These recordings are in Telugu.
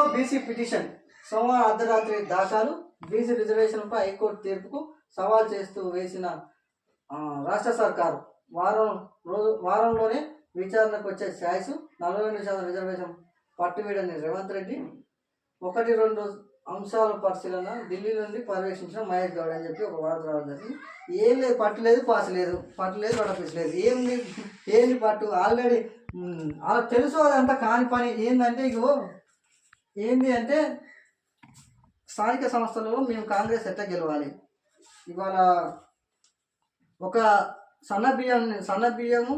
ఓ బీసీ పిటిషన్ సోమవారం అర్ధరాత్రి దాఖలు బీసీ రిజర్వేషన్పై హైకోర్టు తీర్పుకు సవాల్ చేస్తూ వేసిన రాష్ట్ర సర్కారు వారం రోజు వారంలోనే విచారణకు వచ్చే ఛాయిస్ నలభై రెండు శాతం రిజర్వేషన్ పట్టువీడని రేవంత్ రెడ్డి ఒకటి రెండు అంశాల పరిశీలన ఢిల్లీ నుండి పర్యవేక్షించిన మహేష్ గౌడ్ అని చెప్పి ఒక వార్త రావడం జరిగింది. ఏం లేదు పట్టు లేదు పాస్ లేదు పట్టు లేదు రొడపీస్ లేదు. ఏంది ఏంది పట్టు? ఆల్రెడీ అలా తెలుసు అదంతా కాని పని. ఏంటంటే ఇగో ఏంది అంటే స్థానిక సంస్థలలో మేము కాంగ్రెస్ ఎట్లా గెలవాలి? ఇవాళ ఒక సన్న బియ్యం సన్న బియ్యము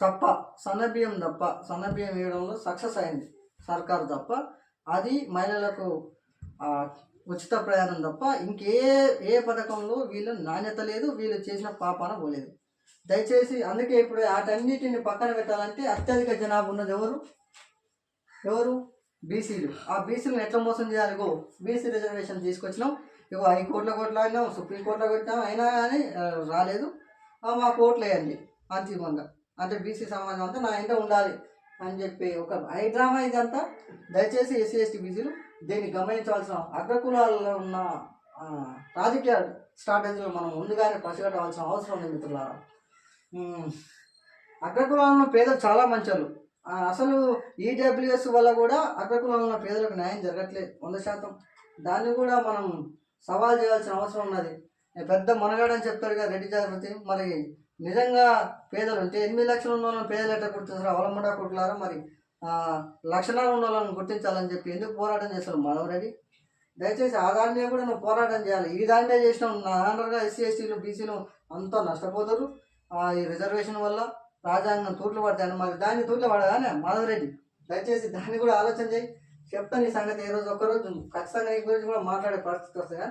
తప్ప సన్న బియ్యం తప్ప సన్న బియ్యం వేయడంలో సక్సెస్ అయింది. సర్కారు తప్ప అది మహిళలకు ఉచిత ప్రయాణం తప్ప ఇంకే ఏ పథకంలో వీళ్ళు నాణ్యత లేదు వీళ్ళు చేసిన పాపాన పోలేదు. దయచేసి అందుకే ఇప్పుడు వాటన్నిటిని పక్కన పెట్టాలంటే అత్యధిక జనాభా ఉన్నది ఎవరు? ఎవరు? బీసీలు ఆ బీసీలను ఎట్లా మోసం చేయాలి? గో బీసీ రిజర్వేషన్ తీసుకొచ్చినాం. ఇగో హైకోర్టులో కొట్లాడినాం సుప్రీంకోర్టులో కొట్టినాం అయినా కానీ రాలేదు. మా కోర్టులు వేయండి. అంతిమంగా అంటే బీసీ సమాజం అంతా నా ఇంట ఉండాలి అని చెప్పి ఒక హైడ్రామా ఇదంతా దయచేసి ఎస్సీ ఎస్టీ బీసీలు దీన్ని గమనించవలసిన అగ్రకులాల్లో ఉన్న రాజకీయ స్ట్రాటజీలు మనం ముందుగానే పసిగట్టవలసిన అవసరం ఉంది మిత్రులారా. అగ్రకులాలను పేదలు చాలా మంచోళ్ళు. అసలు ఈడబ్ల్యూఎస్ వల్ల కూడా అగ్రకులంలో ఉన్న పేదలకు న్యాయం జరగట్లేదు వంద శాతం. దాన్ని కూడా మనం సవాల్ చేయాల్సిన అవసరం ఉన్నది. పెద్ద మనగాడని చెప్తాడు కదా రెడ్డి జాగృతి. మరి నిజంగా పేదలు అంటే ఎనిమిది లక్షలు ఉన్న వాళ్ళని పేదలు ఎట్లా గుర్తిస్తారు? అవలంబడా కుట్లారా మరి? లక్షణాలు ఉన్న వాళ్ళని గుర్తించాలని చెప్పి ఎందుకు పోరాటం చేస్తారు మనం రెడ్డి? దయచేసి ఆ దాని కూడా నువ్వు పోరాటం చేయాలి. ఈ దాని చేసిన నా ఆంధ్రగా ఎస్సీ ఎస్టీలు బీసీలు అంతా నష్టపోతారు. ఈ రిజర్వేషన్ వల్ల రాజ్యాంగం తూట్లు పడతాను మరి దాన్ని తూట్లు పడదానే? మాధవరెడ్డి దయచేసి దాన్ని కూడా ఆలోచన చేయి. చెప్తాను ఈ సంగతి ఏ రోజు ఒక్కరోజు ఖచ్చితంగా ఈ గురించి కూడా మాట్లాడే పరిస్థితి వస్తుంది?